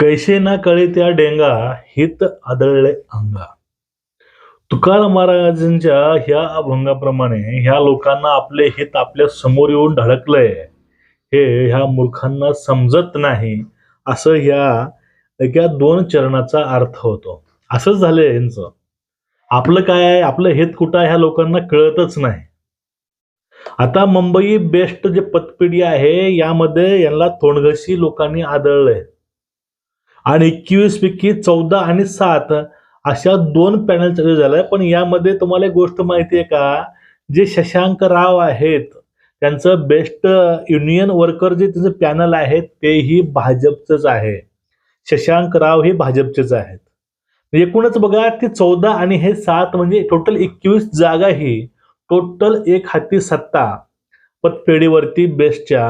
कैसे ना कळे त्या डेंगा हित आदळले अंगा. तुकाराम महाराजांच्या ह्या अभंगाप्रमाणे ह्या लोकांना आपले हित आपल्यासमोर येऊन ढळकलंय. हे ह्या मूर्खांना समजत नाही असं ह्या एका दोन चरणाचा अर्थ होतो. असंच झालंय यांचं. आपलं काय आहे? आपलं हित कुठं आहे? ह्या लोकांना कळतच नाही. आता मुंबई बेस्ट जे पतपिढी आहे यामध्ये यांना तोंडघशी लोकांनी आदळलंय. आणि एकवीस पैकी चौदा आणि सात अशा दोन पॅनल चालू झाल्या. पण यामध्ये तुम्हाला एक गोष्ट माहिती आहे का? जे शशांक राव आहेत त्यांचं बेस्ट युनियन वर्कर जे त्यांचं पॅनल आहे तेही भाजपचंच आहे. शशांक राव हे भाजपचेच आहेत. म्हणजे एकूणच बघा ते चौदा आणि हे सात म्हणजे टोटल एकवीस जागा ही टोटल एक हाती सत्ता पतपेढीवरती बेस्टच्या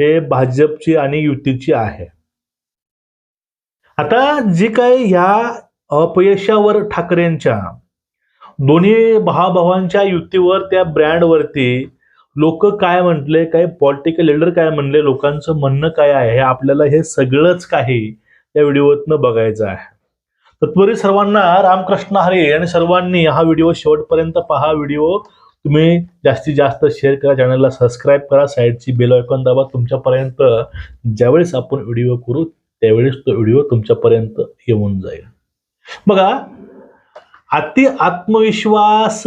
हे भाजपची आणि युतीची आहे. आता जी काही ह्या अपयशावर ठाकरेंच्या दोन्ही भावाभावांच्या युतीवर त्या ब्रँडवरती लोक काय म्हटले काय पॉलिटिकल लिडर काय म्हणले लोकांचं म्हणणं काय आहे हे आपल्याला हे सगळंच काही या व्हिडिओतनं बघायचं आहे. तत्पूर्वी सर्वांना रामकृष्ण हरे आणि सर्वांनी हा व्हिडिओ शेवटपर्यंत पहा. व्हिडिओ तुम्ही जास्तीत जास्त शेअर करा चॅनलला सबस्क्राईब करा साईडची बेल आयकॉन दाबा. तुमच्यापर्यंत ज्यावेळेस आपण व्हिडिओ करू त्यावेळेस तो व्हिडिओ तुमच्यापर्यंत येऊन जाईल. बघा अति आत्मविश्वास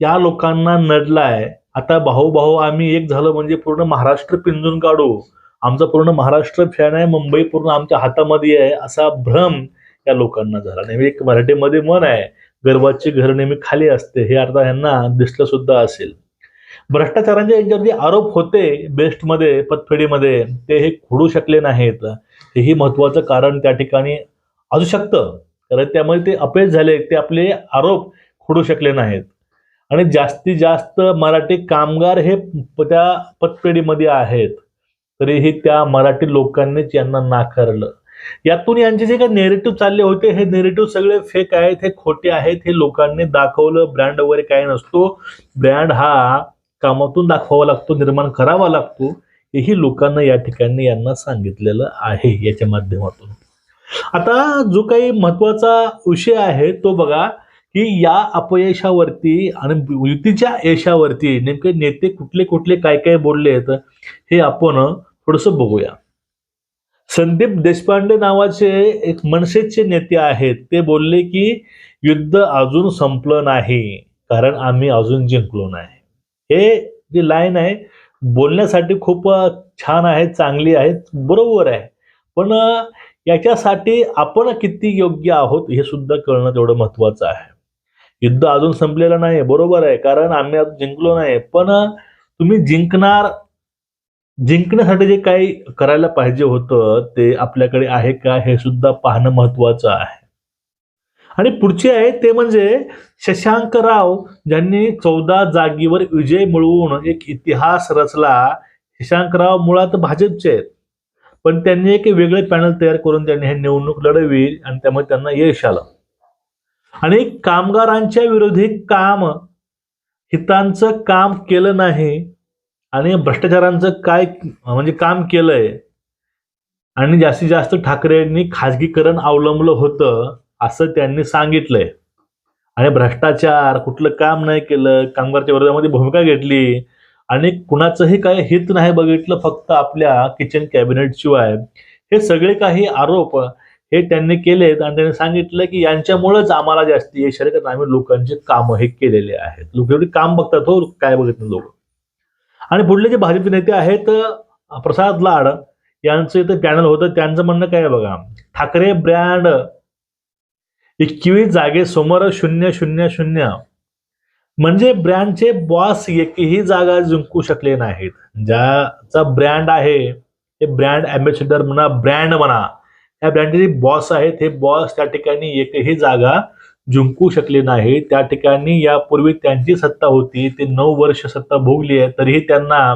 या लोकांना नडलाय. आता भाऊ भाऊ आम्ही एक झालं म्हणजे पूर्ण महाराष्ट्र पिंजून काढू. आमचा पूर्ण महाराष्ट्र फॅन आहे मुंबई पूर्ण आमच्या हातामध्ये आहे असा भ्रम या लोकांना झाला नेहमी एक मराठीमध्ये मन आहे गर्वाची घर नेहमी खाली असते हे आता यांना दिसलं सुद्धा असेल. भ्रष्टाचारांचे यांच्यावरती आरोप होते बेस्टमध्ये पतफेडीमध्ये ते हे खोडू शकले नाहीत. हेही महत्वाचं कारण त्या ठिकाणी असू शकतं. कारण त्यामुळे ते अपयश झाले ते आपले आरोप खोडू शकले नाहीत. आणि जास्तीत जास्त मराठी कामगार हे त्या पतपेढीमध्ये आहेत. तरीही त्या मराठी लोकांनीच यांना नाकारलं. यातून यांचे जे काही नेरेटिव्ह चालले होते हे नेरेटिव्ह सगळे फेक आहेत हे खोटे आहेत हे लोकांनी दाखवलं ब्रँड वगैरे काही नसतो. ब्रँड हा कामातून दाखवावा लागतो निर्माण करावा लागतो. हेही लोकांना या ठिकाणी यांना सांगितलेलं आहे याच्या माध्यमातून. आता जो काही महत्त्वाचा विषय आहे तो बघा की या अपयशावरती आणि युतीच्या यशावरती नेमके नेते कुठले कुठले काय काय बोलले आहेत हे आपण थोडस बघूया. संदीप देशपांडे नावाचे एक मनसेचे नेते आहेत ते बोलले की युद्ध अजून संपलं नाही कारण आम्ही अजून जिंकलो नाही. हे जी लाईन आहे बोलण्यासाठी खूप छान आहे चांगली आहे बरोबर आहे. पण याच्यासाठी आपण किती योग्य आहोत हे सुद्धा कळणं तेवढं महत्वाचं आहे. युद्ध अजून संपलेलं नाही बरोबर आहे कारण आम्ही अजून जिंकलो नाही पण तुम्ही जिंकणार जिंकण्यासाठी जे काही करायला पाहिजे होतं ते आपल्याकडे आहे का हे सुद्धा पाहणं महत्वाचं आहे. आणि पुढचे आहे ते म्हणजे शशांक राव ज्यांनी चौदा जागीवर विजय मिळवून एक इतिहास रचला शशांकराव मुळात भाजपचे आहेत. पण त्यांनी एक वेगळे पॅनल तयार करून त्यांनी हे निवडणूक लढवली आणि त्यामुळे त्यांना यश आलं. आणि कामगारांच्या विरोधी काम हितांचं काम केलं नाही आणि भ्रष्टाचारांचं काय म्हणजे काम केलंय. आणि जास्तीत जास्त ठाकरेंनी खाजगीकरण अवलंबलं होतं. असं त्यांनी सांगितलंय. आणि भ्रष्टाचार कुठलं काम नाही केलं कामगारच्या विरोधामध्ये भूमिका घेतली. आणि कुणाचंही काही हित नाही बघितलं फक्त आपल्या किचन कॅबिनेट शिवाय. हे सगळे काही आरोप हे त्यांनी केलेत आणि त्यांनी सांगितलं की यांच्यामुळेच आम्हाला जास्त यश आले कारण आम्ही लोकांचे काम हे केलेले आहेत. लोक एवढे काम बघतात हो काय बघत नाही लोक. आणि पुढले जे भाजप नेते आहेत प्रसाद लाड यांचं इथं पॅनल होतं त्यांचं म्हणणं काय आहे बघा. ठाकरे ब्रँड एकवीस जागे समोर शून्य शून्य शून्य. म्हणजे ब्रँडचे बॉस एकही जागा जिंकू शकले नाहीत. ज्याचा ब्रँड आहे ते ब्रँड अँबॅसेडर म्हणा ब्रँड म्हणा या ब्रँडचे जे बॉस आहेत हे बॉस त्या ठिकाणी एकही जागा जिंकू शकले नाही त्या ठिकाणी यापूर्वी त्यांची सत्ता होती ते नऊ वर्ष सत्ता भोगली आहे तरीही त्यांना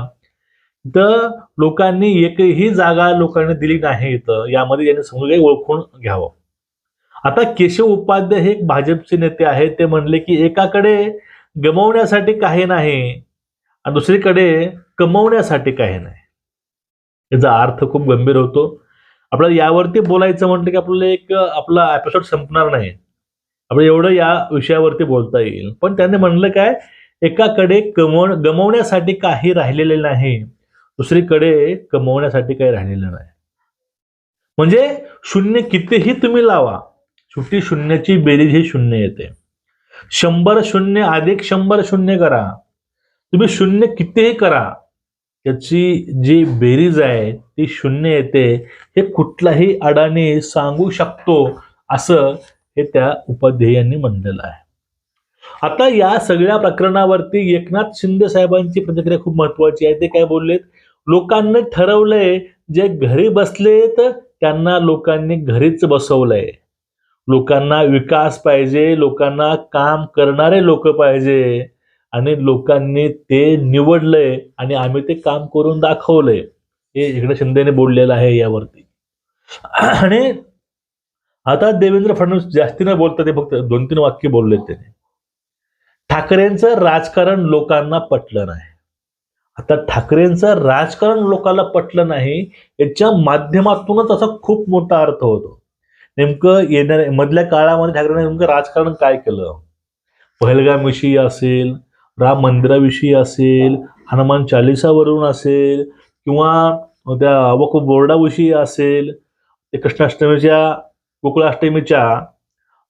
तर लोकांनी एकही जागा लोकांनी दिली नाही तर यामध्ये यांनी समजून काही ओळखून घ्यावं. आता केशव उपाध्याय हे एक भाजपचे नेते आहेत ते म्हणले की एकाकडे गमवण्यासाठी काही नाही आणि दुसरीकडे कमवण्यासाठी काही नाही. याचा अर्थ खूप गंभीर होतो. आपल्याला यावरती बोलायचं म्हटलं की आपल्याला एक आपला एपिसोड संपणार नाही. आपल्याला एवढं या विषयावरती बोलता येईल. पण त्याने म्हणलं काय एकाकडे कमव गमवण्यासाठी काही राहिलेले नाही. दुसरीकडे कमवण्यासाठी काही राहिलेलं नाही. म्हणजे शून्य कितीही तुम्ही लावा शेवटी शून्याची बेरीज ही शून्य येते. शंभर शून्य अधिक शंभर शून्य करा. तुम्ही शून्य कितीही करा. त्याची जी बेरीज आहे ती शून्य येते. हे कुठलाही अडाणी सांगू शकतो असं हे त्या उपाध्यायांनी म्हणलेलं आहे. आता या सगळ्या प्रकरणावरती एकनाथ शिंदे साहेबांची प्रतिक्रिया खूप महत्वाची आहे. ते काय बोललेत? लोकांनी ठरवलंय जे घरी बसलेत त्यांना लोकांनी घरीच बसवलंय. लोकांना विकास पाहिजे लोकांना काम करणारे लोक पाहिजे. आणि लोकांनी ते निवडलंय आणि आम्ही ते काम करून दाखवलंय. हे इकडे शिंदेने बोललेलं आहे यावरती. आणि आता देवेंद्र फडणवीस जास्ती बोलतात ते फक्त दोन तीन वाक्य बोलले त्याने. ठाकरेंचं राजकारण लोकांना पटलं नाही. आता ठाकरेंचं राजकारण लोकांना पटलं नाही याच्या माध्यमातूनच असा खूप मोठा अर्थ होतो. नेमकं येणाऱ्या मधल्या काळामध्ये ठाकरेंनी नेमकं राजकारण काय केलं? पहलगाम विषयी असेल राम मंदिराविषयी असेल हनुमान चालिसावरून असेल किंवा त्या वक बोर्डाविषयी असेल ते कृष्णाष्टमीच्या गोकुळाष्टमीच्या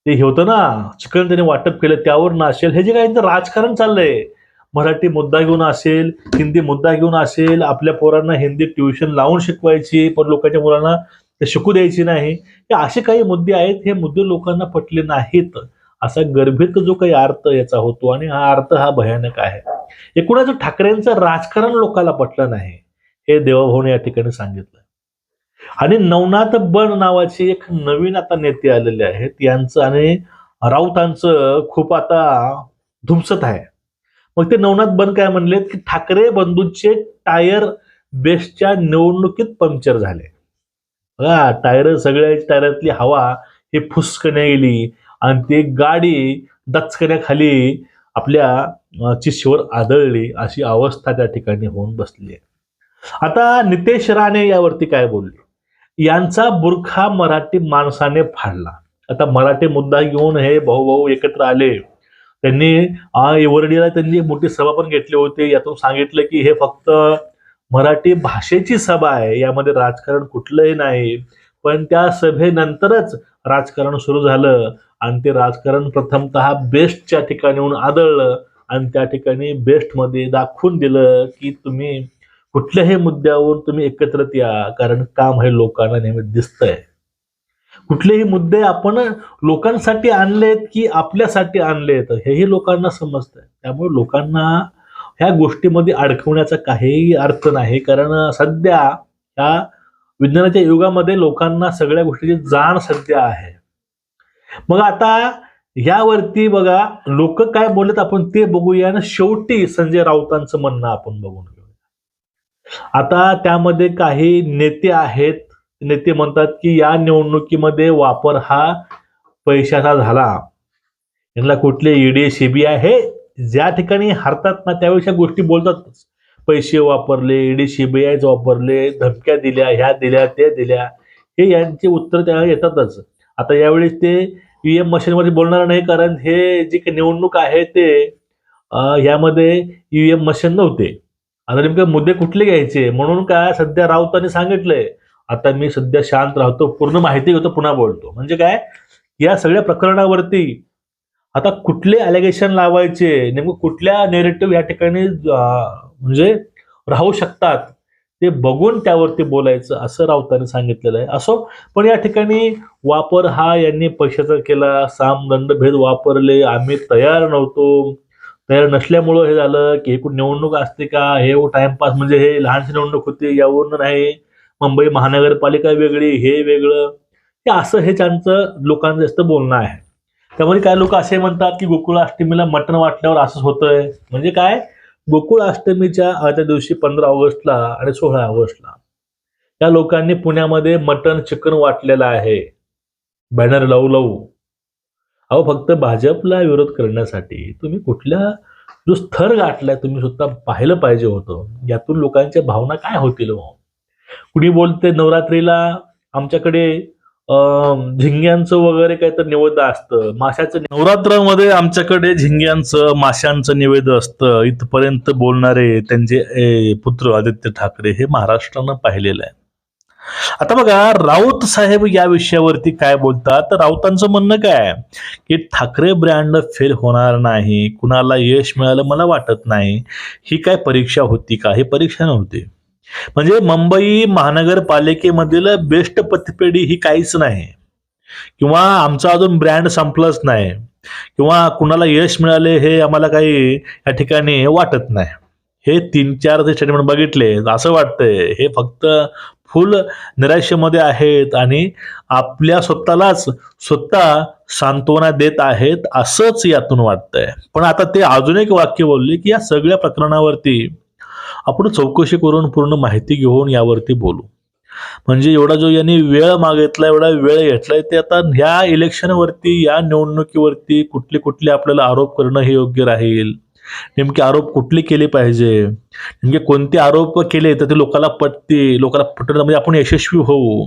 ते हे होतं ना चिकन त्याने वाटप केलं त्यावर असेल हे जे काय राजकारण चाललंय मराठी मुद्दा घेऊन असेल हिंदी मुद्दा घेऊन असेल आपल्या पोरांना हिंदी ट्युशन लावून शिकवायची पण लोकांच्या मुलांना ते शिकू द्यायची नाही. हे असे काही मुद्दे आहेत हे मुद्दे लोकांना पटले नाहीत. असा गर्भित जो काही अर्थ याचा होतो आणि हा अर्थ हा भयानक आहे. एकूणच ठाकरेंचं राजकारण लोकांना पटलं नाही हे देवाभाऊने या ठिकाणी सांगितलं आणि नवनाथ बन नावाचे एक नवीन आता नेते आलेले आहेत. यांचं आणि राऊतांचं खूप आता धुमसत आहे. मग ते नवनाथ बन काय म्हणलेत की ठाकरे बंधूंचे टायर बेस्टच्या निवडणुकीत पंक्चर झाले. बघा टायर सगळ्या टायरातली हवा ही फुसकण्या गेली. आणि ती गाडी दचकण्याखाली आपल्या चिशीवर आदळली. अशी अवस्था त्या ठिकाणी होऊन बसली आहे. आता नितेश राणे यावरती काय बोलले? यांचा बुरखा मराठी माणसाने फाडला. आता मराठी मुद्दा घेऊन हे भाऊ भाऊ एकत्र आले. त्यांनी आ, एवरडीला त्यांनी मोठी सभा पण घेतली होती. यातून सांगितलं की हे फक्त मराठी भाषेची सभा आहे. यामध्ये राजकारण कुठलंही नाही. पण त्या सभेनंतरच राजकारण सुरू झालं. आणि ते राजकारण प्रथमत बेस्टच्या ठिकाणीहून आदळलं. आणि त्या ठिकाणी बेस्टमध्ये दाखवून दिलं की तुम्ही कुठल्याही मुद्द्यावर तुम्ही एकत्रित या. कारण काम हे लोकांना नेहमी दिसतंय. कुठलेही मुद्दे आपण लोकांसाठी आणलेत की आपल्यासाठी आणलेत हेही लोकांना समजतंय. त्यामुळे लोकांना ह्या गोष्टीमध्ये अडकवण्याचा काहीही अर्थ नाही. कारण सध्या ह्या विज्ञानाच्या युगामध्ये लोकांना सगळ्या गोष्टीची जाण सध्या आहे. मग आता यावरती बघा लोक काय बोलत आपण ते बघूया आणि शेवटी संजय राऊतांचं म्हणणं आपण बघून घेऊया. आता त्यामध्ये काही नेते आहेत. नेते म्हणतात की या निवडणुकीमध्ये वापर हा पैशाचा झाला. यांना कुठले ईडी सीबीआय हे ज्या ठिकाणी हरतात ना त्यावेळेस गोष्टी बोलतातच. पैसे वापरले ईडी सीबीआयच वापरले धमक्या दिल्या ह्या दिल्या त्या दिल्या हे यांचे उत्तर त्या येतातच. आता यावेळेस ते ईव्हीएम मशीनमध्ये बोलणार नाही कारण हे जे काही निवडणूक आहे ते यामध्ये ईव्हीएम मशीन नव्हते. आता नेमके मुद्दे कुठले घ्यायचे? म्हणून काय सध्या राऊतांनी सांगितलंय? आता मी सध्या शांत राहतो पूर्ण माहिती घेतो पुन्हा बोलतो. म्हणजे काय? या सगळ्या प्रकरणावरती आता कुठले अलिगेशन लावायचे? नेमकं कुठल्या नेरेटिव्ह या ठिकाणी म्हणजे राहू शकतात? ते बघून त्यावरती बोलायचं असं राऊतांनी सांगितलेलं आहे. असो पण या ठिकाणी वापर हा यांनी पैशाचा केला साम दंडभेद वापरले आम्ही तयार नव्हतो. तयार नसल्यामुळं हे झालं की एकूण निवडणूक असते का? हे हो, टाइमपास म्हणजे हे लहानशी निवडणूक होती यावरून नाही. मुंबई महानगरपालिका वेगळी हे वेगळं. हे असं हे त्यांचं लोकांचं जास्त बोलणं आहे. त्यामध्ये काही लोक असे म्हणतात की गोकुळाष्टमीला मटण वाटल्यावर असंच होतंय. म्हणजे काय? गोकुळाष्टमीच्या आदल्या दिवशी पंधरा ऑगस्टला आणि सोळा ऑगस्टला या लोकांनी पुण्यामध्ये मटण चिकन वाटलेलं आहे. बॅनर लावू लावू. अहो फक्त भाजपला विरोध करण्यासाठी तुम्ही कुठल्या जो स्थर गाठलाय तुम्ही सुद्धा पाहिलं पाहिजे होतं. यातून लोकांच्या भावना काय होतील हो? कुणी बोलते नवरात्रीला आमच्याकडे झिंग्यांचं वगैरे काहीतरी निवेद असतं. माशाचं नवरात्रामध्ये आमच्याकडे झिंग्यांचं माशांचं निवेद असतं. इथपर्यंत बोलणारे त्यांचे ए, पुत्र आदित्य ठाकरे हे महाराष्ट्रानं पाहिलेलं आहे. आता बघा राऊत साहेब या विषयावरती काय बोलतात? तर राऊतांचं म्हणणं काय की ठाकरे ब्रँड फेल होणार नाही कुणाला यश मिळालं मला वाटत नाही. ही काय परीक्षा होती का? ही परीक्षा नव्हती. म्हणजे मुंबई महानगरपालिकेमधील बेस्ट पतपेढी ही काहीच नाही. किंवा आमचा अजून ब्रँड संपलाच नाही. किंवा कुणाला यश मिळाले हे आम्हाला काही या ठिकाणी वाटत नाही. हे तीन चार जे स्टेटमेंट बघितले असं वाटतंय हे फक्त फुल निराशेमध्ये आहेत आणि आपल्या स्वतःलाच स्वतः सांत्वना देत आहेत असंच यातून वाटतंय. पण आता ते अजून एक वाक्य बोलले की या सगळ्या प्रकरणावरती आपण चौकशी करून पूर्ण माहिती घेऊन यावरती बोलू. म्हणजे एवढा जो यांनी वेळ मागितला एवढा वेळ घेतलाय ते आता ह्या इलेक्शनवरती या निवडणुकीवरती कुठले कुठले आपल्याला आरोप करणं हे योग्य राहील? नेमके आरोप कुठले केले पाहिजे? नेमके कोणते आरोप केले तर ते लोकांना पटते लोकांना पटणं म्हणजे आपण यशस्वी होऊ.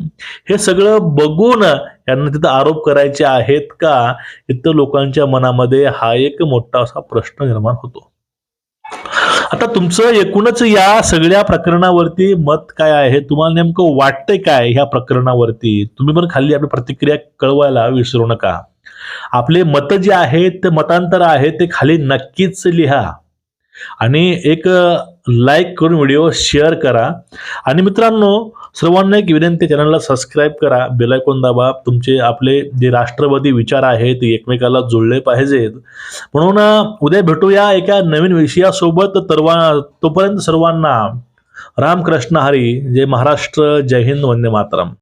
हे सगळं बघून यांना तिथं आरोप करायचे आहेत का? इथं लोकांच्या मनामध्ये हा एक मोठा असा प्रश्न निर्माण होतो. आता तुमचं एकूणच या सगळ्या प्रकरणावरती मत काय आहे? तुम्हाला नेमकं वाटतंय काय ह्या प्रकरणावरती? तुम्ही पण खाली आपली प्रतिक्रिया कळवायला विसरू नका. आपले मत जे आहेत ते मतांतर आहे ते खाली नक्कीच लिहा. आणि एक लाईक करून व्हिडिओ शेअर करा. आणि मित्रांनो सर्वांना एक विनंती चॅनलला सबस्क्राईब करा. बेलायकोन दाबा. तुमचे आपले जे राष्ट्रवादी विचार आहेत ते एकमेकाला जुळले पाहिजेत. म्हणून उद्या भेटूया एका नवीन विषयासोबत. तरवा तोपर्यंत सर्वांना रामकृष्ण हरी. जय महाराष्ट्र. जय हिंद. वंदे मातरम.